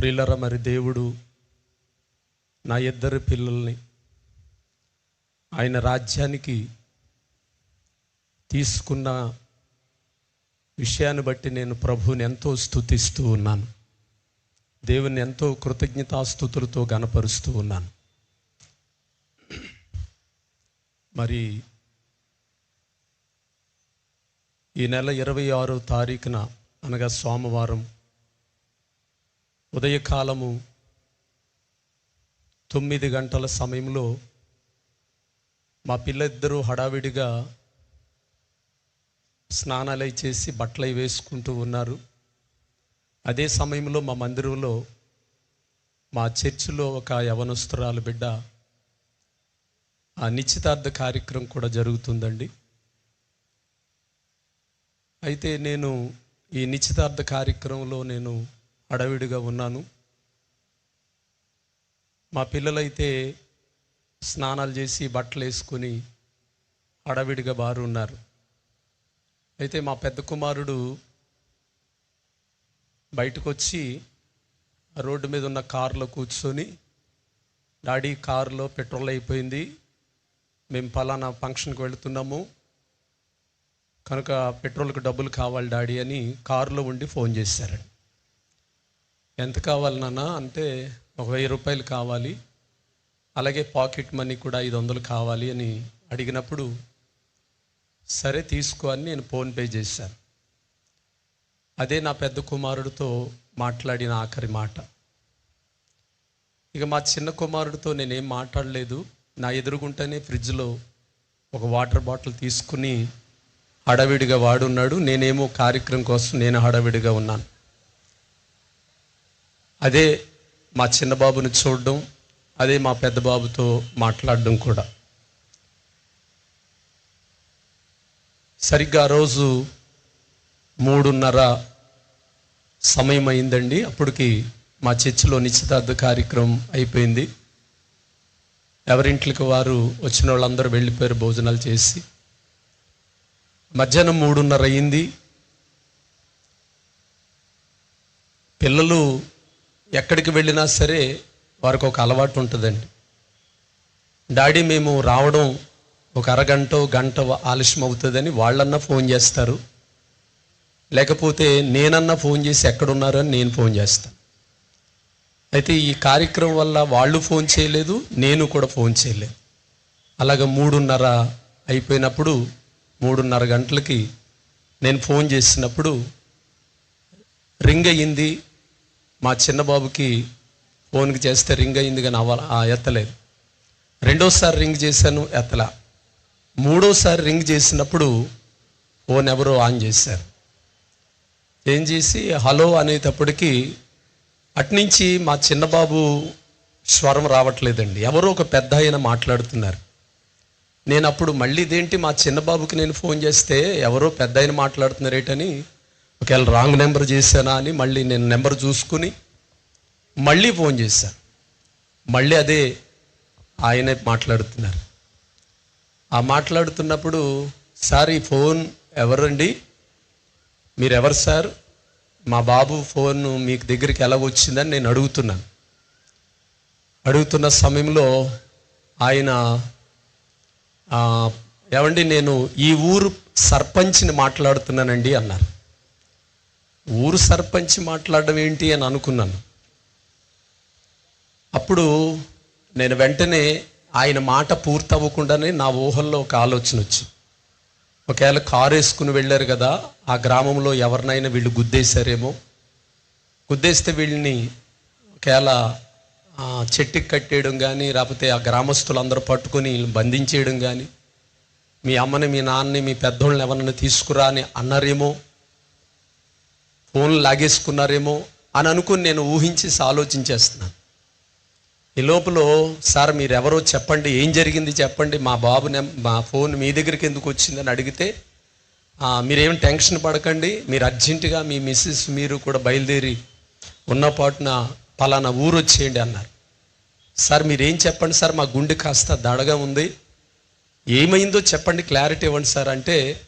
ప్రియులర మరి దేవుడు నా ఇద్దరు పిల్లల్ని ఆయన రాజ్యానికి తీసుకున్న విషయాన్ని బట్టి నేను ప్రభువుని ఎంతో స్తుతిస్తూ ఉన్నాను. దేవుని ఎంతో కృతజ్ఞతాస్థుతులతో గనపరుస్తూ ఉన్నాను. మరి ఈ నెల ఇరవై ఆరో తారీఖున అనగా సోమవారం ఉదయకాలము తొమ్మిది గంటల సమయంలో మా పిల్లిద్దరూ హడావిడిగా స్నానాలై చేసి బట్టలై వేసుకుంటూ ఉన్నారు. అదే సమయంలో మా మందిరంలో మా చర్చిలో ఒక యవనస్తురాలు బిడ్డ ఆ నిశ్చితార్థ కార్యక్రమం కూడా జరుగుతుందండి. అయితే నేను ఈ నిశ్చితార్థ కార్యక్రమంలో నేను అడవిడిగా ఉన్నాను. మా పిల్లలైతే స్నానాలు చేసి బట్టలు వేసుకొని అడవిడిగా బారు ఉన్నారు. అయితే మా పెద్ద కుమారుడు బయటకు వచ్చి రోడ్డు మీద ఉన్న కారులో కూర్చొని డాడీ కారులో పెట్రోల్ అయిపోయింది. మేము పలానా ఫంక్షన్కి వెళుతున్నాము. కనుక పెట్రోల్కి డబ్బులు కావాలి డాడీ అని కారులో ఉండి ఫోన్ చేశారండి ఎంత కావాలి నాన్న? అంటే ఒక వెయ్యి రూపాయలు కావాలి. అలాగే పాకెట్ మనీ కూడా ఐదు వందలు కావాలి అని అడిగినప్పుడు సరే తీసుకో అని నేను ఫోన్పే చేశాను. అదే నా పెద్ద కుమారుడితో మాట్లాడిన ఆఖరి మాట. ఇక మా చిన్న కుమారుడితో నేనేం మాట్లాడలేదు. నా ఎదురుగుంటేనే ఫ్రిడ్జ్లో ఒక వాటర్ బాటిల్ తీసుకుని హడావిడిగా వాడున్నాడు. నేనేమో కార్యక్రమం కోసం నేను హడావిడిగా ఉన్నాను. అదే మా చిన్న బాబుని చూడడం అదే మా పెద్ద బాబుతో మాట్లాడడం కూడా. సరిగ్గా ఆ రోజు మూడున్నర సమయం అయిందండి అప్పటికి మా చర్చిలో నిశ్చితార్థ కార్యక్రమం అయిపోయింది. ఎవరింట్లకి వారు వచ్చిన వాళ్ళందరూ వెళ్ళిపోయారు భోజనాలు చేసి. మధ్యాహ్నం మూడున్నర అయింది. పిల్లలు ఎక్కడికి వెళ్ళినా సరే వారికి ఒక అలవాటు ఉంటుందండి. డాడీ మేము రావడం ఒక అరగంట గంట ఆలస్యం అవుతుందని వాళ్ళన్నా ఫోన్ చేస్తారు. లేకపోతే నేనన్నా ఫోన్ చేసి ఎక్కడున్నారని నేను ఫోన్ చేస్తాను. అయితే ఈ కార్యక్రమం వల్ల వాళ్ళు ఫోన్ చేయలేదు నేను కూడా ఫోన్ చేయలేదు. అలాగ మూడున్నర అయిపోయినప్పుడు మూడున్నర గంటలకి నేను ఫోన్ చేసినప్పుడు రింగ్ అయ్యింది మా చిన్న బాబుకి ఫోన్కి చేస్తే రింగ్ అయింది కానీ అవ ఆ ఎత్తలేదు. రెండోసారి రింగ్ చేశాను ఎత్తల. మూడోసారి రింగ్ చేసినప్పుడు ఫోన్ ఎవరో ఆన్ చేశారు. ఏం చేసి హలో అనేటప్పటికీ అట్నుంచి మా చిన్న బాబు స్వరం రావట్లేదండి. ఎవరో ఒక పెద్ద ఆయన మాట్లాడుతున్నారు. నేను అప్పుడు మళ్ళీ ఇదేంటి మా చిన్న బాబుకి నేను ఫోన్ చేస్తే ఎవరో పెద్ద ఆయన మాట్లాడుతున్నారేటని ఒకవేళ రాంగ్ నెంబర్ చేశానా అని మళ్ళీ నేను నెంబర్ చూసుకుని మళ్ళీ ఫోన్ చేశాను మళ్ళీ అదే ఆయనే మాట్లాడుతున్నారు. ఆ మాట్లాడుతున్నప్పుడు సార్ ఈ ఫోన్ ఎవరండి? మీరు ఎవరు సార్? మా బాబు ఫోన్ మీకు దగ్గరికి ఎలా వచ్చిందని నేను అడుగుతున్నాను. అడుగుతున్న సమయంలో ఆయన ఏమండి నేను ఈ ఊరు సర్పంచ్ని మాట్లాడుతున్నానండి అన్నారు. ఊరు సర్పంచ్ మాట్లాడడం ఏంటి అని అనుకున్నాను. అప్పుడు నేను వెంటనే ఆయన మాట పూర్తి అవ్వకుండానే నా ఊహల్లో ఒక ఆలోచన వచ్చింది. ఒకవేళ కారు వేసుకుని వెళ్ళారు కదా ఆ గ్రామంలో ఎవరినైనా వీళ్ళు గుద్దేశారేమో? గుద్దేస్తే వీళ్ళని ఒకవేళ చెట్టుకి కట్టేయడం కానీ లేకపోతే ఆ గ్రామస్తులందరూ పట్టుకొని బంధించేయడం కానీ మీ అమ్మని మీ నాన్నని మీ పెద్దోళ్ళని ఎవరిని తీసుకురా అని అన్నారేమో? ఫోన్లు లాగేసుకున్నారేమో అని అనుకుని నేను ఊహించేసి ఆలోచించేస్తున్నాను ఈ లోపల సార్ మీరెవరో చెప్పండి ఏం జరిగింది చెప్పండి మా బాబు మా ఫోన్ మీ దగ్గరికి ఎందుకు వచ్చిందని అడిగితే మీరేం టెన్షన్ పడకండి మీరు అర్జెంటుగా మీ మిస్సెస్ మీరు కూడా బయలుదేరి ఉన్నపాటున పలానా ఊరు వచ్చేయండి అన్నారు. సార్ మీరేం చెప్పండి సార్ మా గుండె కాస్త దడగా ఉంది. ఏమైందో చెప్పండి క్లారిటీ ఇవ్వండి సార్ అంటే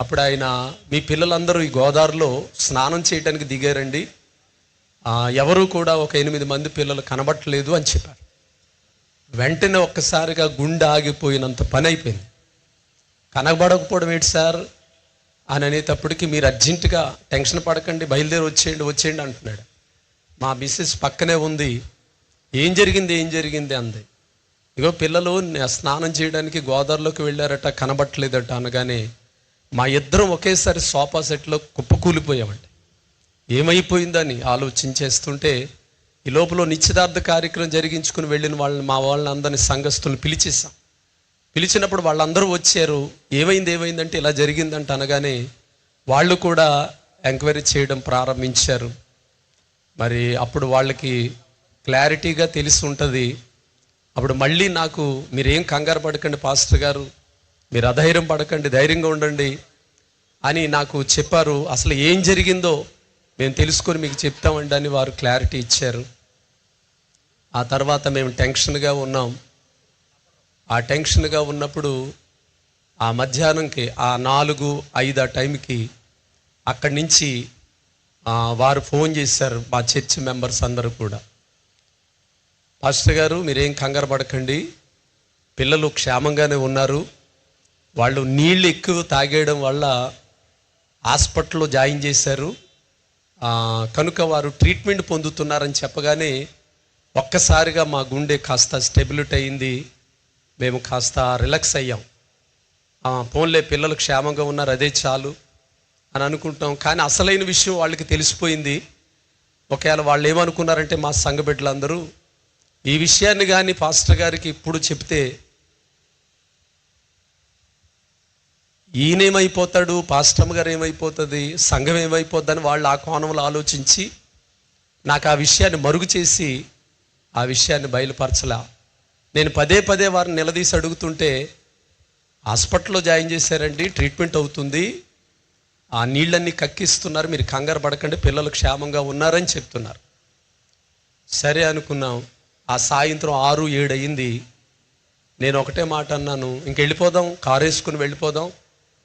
అప్పుడు ఆయన మీ పిల్లలందరూ ఈ గోదావరిలో స్నానం చేయడానికి దిగారండి. ఎవరూ ఎవరు కూడా ఒక ఎనిమిది మంది పిల్లలు కనబట్టలేదు అని చెప్పారు. వెంటనే ఒక్కసారిగా గుండె ఆగిపోయినంత పని అయిపోయింది. కనబడకపోవడం ఏంటి సార్? అని అనేటప్పటికి మీరు అర్జెంటుగా టెన్షన్ పడకండి బయలుదేరి వచ్చేయండి వచ్చేయండి అంటున్నాడు. మా మిస్సెస్ పక్కనే ఉంది. ఏం జరిగింది ఏం జరిగింది అంది. ఇగో పిల్లలు స్నానం చేయడానికి గోదావరిలోకి వెళ్ళారట కనబట్టలేదట అనగానే మా ఇద్దరం ఒకేసారి సోఫా సెట్లో కుప్పకూలిపోయామండి. ఏమైపోయిందని ఆలోచించేస్తుంటే ఈ లోపల నిశ్చితార్థ కార్యక్రమం జరిగించుకుని వెళ్ళిన వాళ్ళని మా వాళ్ళని అందరిని సంఘస్థులను పిలిచేసాం పిలిచినప్పుడు వాళ్ళందరూ వచ్చారు ఏమైంది ఏమైందంటే ఇలా జరిగిందంట అనగానే వాళ్ళు కూడా ఎంక్వైరీ చేయడం ప్రారంభించారు. మరి అప్పుడు వాళ్ళకి క్లారిటీగా తెలిసి ఉంటుంది. అప్పుడు మళ్ళీ నాకు మీరేం కంగారు పడకండి పాస్టర్ గారు మీరు అధైర్యం పడకండి ధైర్యంగా ఉండండి అని నాకు చెప్పారు. అసలు ఏం జరిగిందో మేము తెలుసుకొని మీకు చెప్తామండి అని వారు క్లారిటీ ఇచ్చారు. ఆ తర్వాత మేము టెన్షన్గా ఉన్నాం. ఆ టెన్షన్గా ఉన్నప్పుడు ఆ మధ్యాహ్నంకి ఆ నాలుగు ఐదు ఆ టైంకి అక్కడి నుంచి వారు ఫోన్ చేశారు మా చర్చ్ మెంబర్స్ అందరూ కూడా. పాస్టర్ గారు మీరేం కంగారు పడకండి. పిల్లలు క్షేమంగానే ఉన్నారు. వాళ్ళు నీళ్ళు ఎక్కువ తాగేయడం వల్ల హాస్పిటల్లో జాయిన్ చేశారు. కనుక వారు ట్రీట్మెంట్ పొందుతున్నారని చెప్పగానే ఒక్కసారిగా మా గుండె కాస్త స్టెబిలిట్ అయింది. మేము కాస్త రిలాక్స్ అయ్యాం. ఫోన్లే పోన్లే పిల్లలు క్షేమంగా ఉన్నారు అదే చాలు అని అనుకుంటాం. కానీ అసలైన విషయం వాళ్ళకి తెలిసిపోయింది. ఒకవేళ వాళ్ళు ఏమనుకున్నారంటే మా సంఘ బిడ్డలందరూ ఈ విషయాన్ని కానీ పాస్టర్ గారికి ఇప్పుడు చెప్తే ఈయనేమైపోతాడు? పాస్టమ్ గారు ఏమైపోతుంది సంఘం ఏమైపోద్దని వాళ్ళు ఆ కోణంలో ఆలోచించి నాకు ఆ విషయాన్ని మరుగు చేసి ఆ విషయాన్ని బయలుపరచలా. నేను పదే పదే వారిని నిలదీసి అడుగుతుంటే హాస్పిటల్లో జాయిన్ చేశారండి ట్రీట్మెంట్ అవుతుంది. ఆ నీళ్ళన్నీ కక్కిస్తున్నారు మీరు కంగారు పడకండి పిల్లలు క్షేమంగా ఉన్నారని చెప్తున్నారు. సరే అనుకున్నాం. ఆ సాయంత్రం ఆరు ఏడు అయింది. నేను ఒకటే మాట అన్నాను. ఇంక వెళ్ళిపోదాం కారు వేసుకుని వెళ్ళిపోదాం.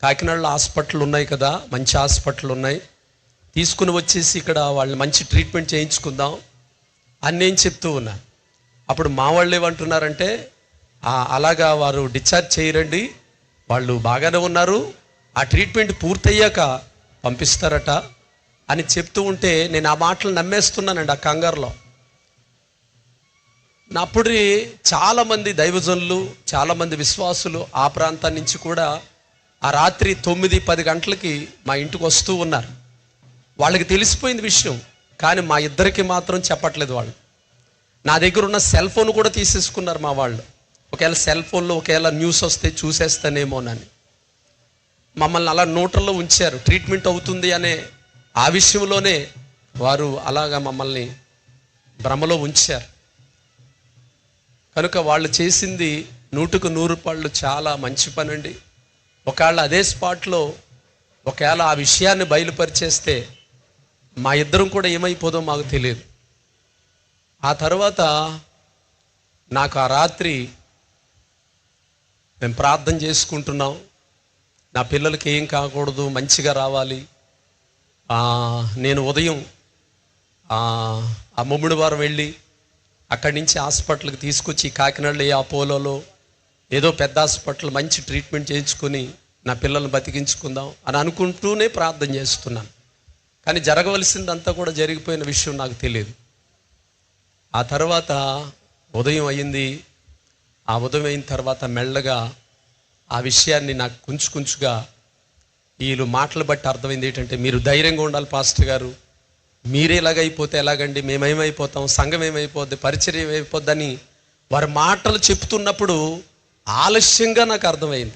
కాకినాడలో హాస్పిటల్ ఉన్నాయి కదా మంచి హాస్పిటల్ ఉన్నాయి తీసుకుని వచ్చేసి ఇక్కడ వాళ్ళని మంచి ట్రీట్మెంట్ చేయించుకుందాం అని నేను చెప్తూ ఉన్నాను అప్పుడు మా వాళ్ళు ఏమంటున్నారంటే అలాగా వారు డిశ్చార్జ్ చేయరండి వాళ్ళు బాగానే ఉన్నారు ఆ ట్రీట్మెంట్ పూర్తయ్యాక పంపిస్తారట అని చెప్తూ ఉంటే నేను ఆ మాటలు నమ్మేస్తున్నానండి ఆ కంగారులో. నా అప్పుడు చాలామంది దైవజనులు చాలామంది విశ్వాసులు ఆ ప్రాంతం నుంచి కూడా ఆ రాత్రి తొమ్మిది పది గంటలకి మా ఇంటికి వస్తూ ఉన్నారు. వాళ్ళకి తెలిసిపోయింది విషయం కానీ మా ఇద్దరికి మాత్రం చెప్పట్లేదు వాళ్ళు. నా దగ్గర ఉన్న సెల్ ఫోన్ కూడా తీసేసుకున్నారు మా వాళ్ళు. ఒకవేళ సెల్ ఫోన్లో ఒకవేళ న్యూస్ వస్తే చూసేస్తానేమోనని మమ్మల్ని అలా నోటల్లో ఉంచారు. ట్రీట్మెంట్ అవుతుంది అనే ఆ విషయంలోనే వారు అలాగా మమ్మల్ని భ్రమలో ఉంచారు. కనుక వాళ్ళు చేసింది నూటుకు నూరు పళ్ళు చాలా మంచి పని అండి ఒకవేళ అదే స్పాట్లో ఒకవేళ ఆ విషయాన్ని బయలుపరిచేస్తే మా ఇద్దరం కూడా ఏమైపోదో మాకు తెలియదు. ఆ తర్వాత నాకు ఆ రాత్రి మేము ప్రార్థన చేసుకుంటున్నాం. నా పిల్లలకి ఏం కాకూడదు మంచిగా రావాలి. నేను ఉదయం ఆ ఆ ముమ్మిడి వారం వెళ్ళి అక్కడి నుంచి హాస్పిటల్కి తీసుకొచ్చి కాకినాడలో ఏ అపోలోలో ఏదో పెద్ద హాస్పిటల్ మంచి ట్రీట్మెంట్ చేయించుకొని నా పిల్లల్ని బతికించుకుందాం అని అనుకుంటూనే ప్రార్థన చేస్తున్నాను. కానీ జరగవలసిందంతా కూడా జరిగిపోయిన విషయం నాకు తెలియదు. ఆ తర్వాత ఉదయం అయింది. ఆ ఉదయం అయిన తర్వాత మెల్లగా ఆ విషయాన్ని నాకు కుంచు కుంచుగా వీళ్ళు మాటలు బట్టి అర్థమైంది ఏంటంటే మీరు ధైర్యంగా ఉండాలి పాస్టర్ గారు. మీరే ఇలాగైపోతే ఎలాగండి మేమేమైపోతాం సంఘం ఏమైపోద్ది పరిచయం ఏమైపోద్దని వారి మాటలు చెప్తున్నప్పుడు ఆలస్యంగా నాకు అర్థమైంది.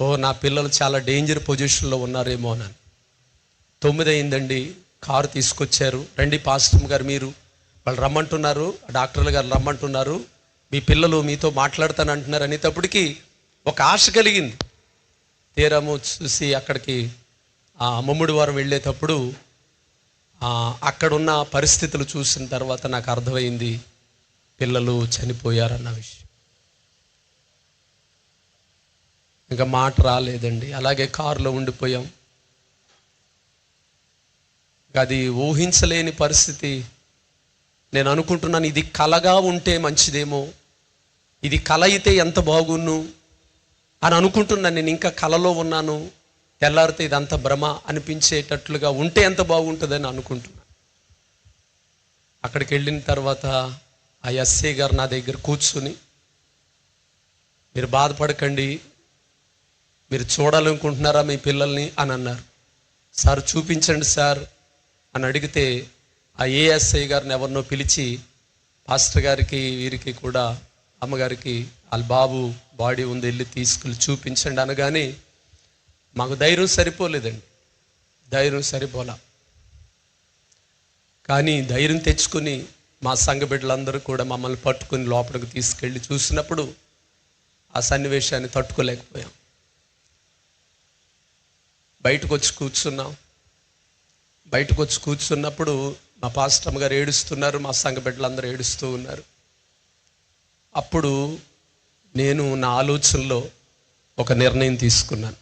ఓ నా పిల్లలు చాలా డేంజర్ పొజిషన్లో ఉన్నారేమో అని తొమ్మిది అయిందండి కారు తీసుకొచ్చారు. రండి పాస్టమ్ గారు మీరు. వాళ్ళు రమ్మంటున్నారు డాక్టర్లు గారు రమ్మంటున్నారు. మీ పిల్లలు మీతో మాట్లాడతాను అంటున్నారు అనేటప్పటికీ ఒక ఆశ కలిగింది. తీరము చూసి అక్కడికి ఆ అమ్మముడి వారం వెళ్ళేటప్పుడు అక్కడున్న పరిస్థితులు చూసిన తర్వాత నాకు అర్థమైంది పిల్లలు చనిపోయారన్న విషయం. ఇంకా మాట రాలేదండి. అలాగే కారులో ఉండిపోయాం. అది ఊహించలేని పరిస్థితి. నేను అనుకుంటున్నాను ఇది కలగా ఉంటే మంచిదేమో. ఇది కల అయితే ఎంత బాగున్ను అని అనుకుంటున్నాను. నేను ఇంకా కలలో ఉన్నాను. తెల్లారితే ఇదంతా భ్రమ అనిపించేటట్లుగా ఉంటే ఎంత బాగుంటుందని అనుకుంటున్నాను. అక్కడికి వెళ్ళిన తర్వాత ఆ ఎస్ఏ గారు నా దగ్గర కూర్చుని మీరు బాధపడకండి మీరు చూడాలనుకుంటున్నారా మీ పిల్లల్ని అని అన్నారు. సార్ చూపించండి సార్ అని అడిగితే ఆ ఏఎస్ఐ గారిని ఎవరినో పిలిచి పాస్టర్ గారికి వీరికి కూడా అమ్మగారికి వాళ్ళ బాబు బాడీ ఉంది వెళ్ళి తీసుకెళ్ళి చూపించండి అనగానే మాకు ధైర్యం సరిపోలేదండి. ధైర్యం సరిపోలా. కానీ ధైర్యం తెచ్చుకుని మా సంఘ బిడ్డలందరూ కూడా మమ్మల్ని పట్టుకుని లోపలికి తీసుకెళ్ళి చూసినప్పుడు ఆ సన్నివేశాన్ని తట్టుకోలేకపోయాం. బయటకు వచ్చి కూర్చున్నాం. బయటకు వచ్చి కూర్చున్నప్పుడు మా పాస్టమ్ గారు ఏడుస్తున్నారు మా సంఘ బిడ్డలందరూ ఏడుస్తూ ఉన్నారు. అప్పుడు నేను నా ఆలోచనలో ఒక నిర్ణయం తీసుకున్నాను.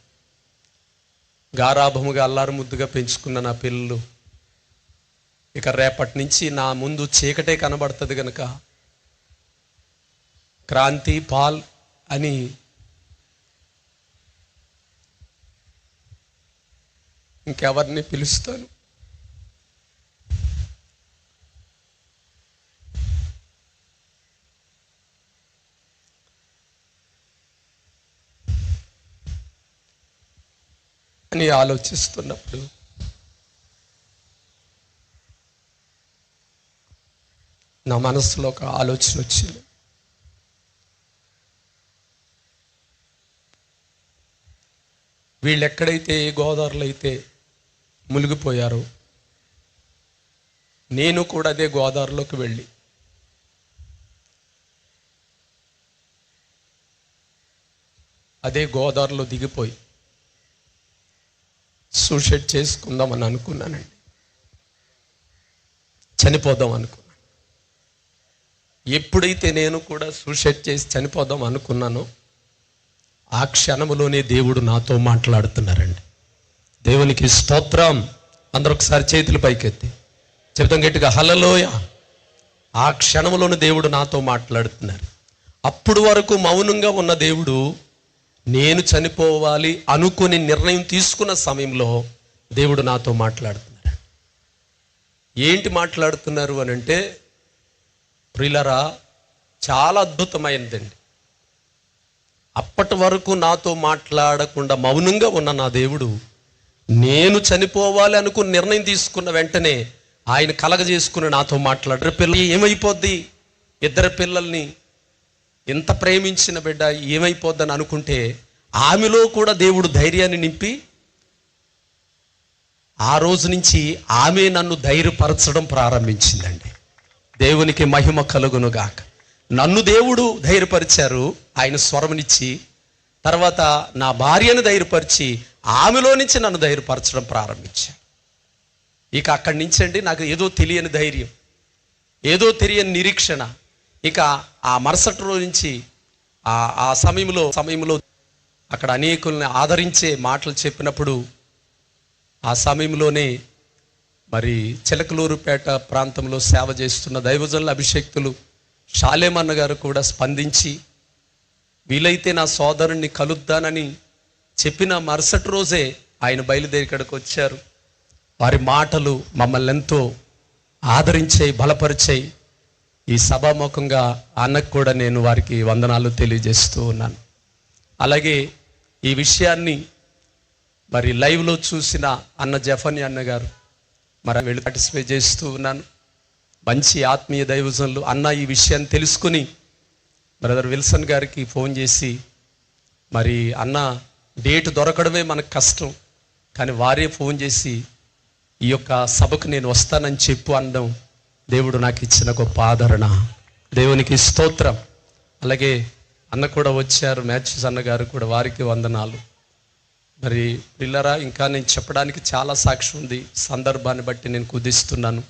గారాభముగా అల్లారు ముద్దుగా పెంచుకున్న నా పిల్లలు ఇక రేపటి నుంచి నా ముందు చీకటే కనబడుతుంది కనుక క్రాంతి పాల్ అని ఇంకెవరిని పిలుస్తాను? అని ఆలోచిస్తున్నప్పుడు నా మనసులో ఒక ఆలోచన వచ్చింది. వీళ్ళు ఎక్కడైతే ఏ గోదావరిలో అయితే మునిగిపోయారు. నేను కూడా అదే గోదావరిలోకి వెళ్ళి. అదే గోదావరిలో దిగిపోయి సూసైడ్ చేసుకుందామని అనుకున్నానండి. చనిపోదాం అనుకున్నాను. ఎప్పుడైతే నేను కూడా సూసైడ్ చేసి చనిపోదాం అనుకున్నానో ఆ క్షణములోనే దేవుడు నాతో మాట్లాడుతున్నారండి. దేవునికి స్తోత్రం. అందరూ ఒకసారి చేతులు పైకెత్తి. చెబుతాం గట్టిగా హలలోయ ఆ క్షణములోనే దేవుడు నాతో మాట్లాడుతున్నారు. అప్పుడు వరకు మౌనంగా ఉన్న దేవుడు నేను చనిపోవాలి అనుకుని నిర్ణయం తీసుకున్న సమయంలో దేవుడు నాతో మాట్లాడుతున్నారు. ఏంటి మాట్లాడుతున్నారు అని అంటే ప్రిలరా చాలా అద్భుతమైనదండి అప్పటి వరకు నాతో మాట్లాడకుండా మౌనంగా ఉన్న నా దేవుడు నేను చనిపోవాలి అనుకుని నిర్ణయం తీసుకున్న వెంటనే ఆయన కలగజేసుకుని నాతో మాట్లాడారు. పిల్ల ఏమైపోద్ది? ఇద్దరు పిల్లల్ని ఇంత ప్రేమించిన బిడ్డ ఏమైపోద్దని అనుకుంటే ఆమెలో కూడా దేవుడు ధైర్యాన్ని నింపి ఆ రోజు నుంచి ఆమె నన్ను ధైర్యపరచడం ప్రారంభించిందండి. దేవునికి మహిమ కలుగునుగాక. నన్ను దేవుడు ధైర్యపరిచారు. ఆయన స్వరమునిచ్చి తర్వాత నా భార్యను ధైర్యపరిచి ఆమెలో నుంచి నన్ను ధైర్యపరచడం ప్రారంభించాను ఇక అక్కడి నుంచి అండి నాకు ఏదో తెలియని ధైర్యం ఏదో తెలియని నిరీక్షణ. ఇక ఆ మరుసటి రోజు నుంచి ఆ ఆ సమయంలో సమయంలో అక్కడ అనేకుల్ని ఆదరించే మాటలు చెప్పినప్పుడు ఆ సమయంలోనే మరి చిలకలూరుపేట ప్రాంతంలో సేవ చేస్తున్న దైవజనుల అభిషేక్తులు షాలేమన్న గారు కూడా స్పందించి వీలైతే నా సోదరుణ్ణి కలుద్దానని చెప్పిన మరుసటి రోజే ఆయన బయలుదేరి ఇక్కడికి వచ్చారు. వారి మాటలు మమ్మల్ని ఎంతో ఆదరించాయి బలపరిచాయి. ఈ సభాముఖంగా అన్నకు కూడా నేను వారికి వందనాలు తెలియజేస్తూ ఉన్నాను. అలాగే ఈ విషయాన్ని మరి లైవ్లో చూసిన అన్న జఫని అన్న గారు మరి వెళ్ళి పార్టిసిపేట్ చేస్తూ ఉన్నాను. మంచి ఆత్మీయ దైవజనులు అన్న ఈ విషయాన్ని తెలుసుకుని బ్రదర్ విల్సన్ గారికి ఫోన్ చేసి మరి అన్న డేట్ దొరకడమే మనకు కష్టం కానీ వారే ఫోన్ చేసి ఈ యొక్క సభకు నేను వస్తానని చెప్పు అనడం దేవుడు నాకు ఇచ్చిన గొప్ప ఆదరణ. దేవునికి స్తోత్రం. అలాగే అన్న కూడా వచ్చారు మ్యాథ్యూస్ అన్నగారు కూడా వారికి వందనాలు. మరి పిల్లరా ఇంకా నేను చెప్పడానికి చాలా సాక్షి ఉంది సందర్భాన్ని బట్టి నేను కుదిస్తున్నాను.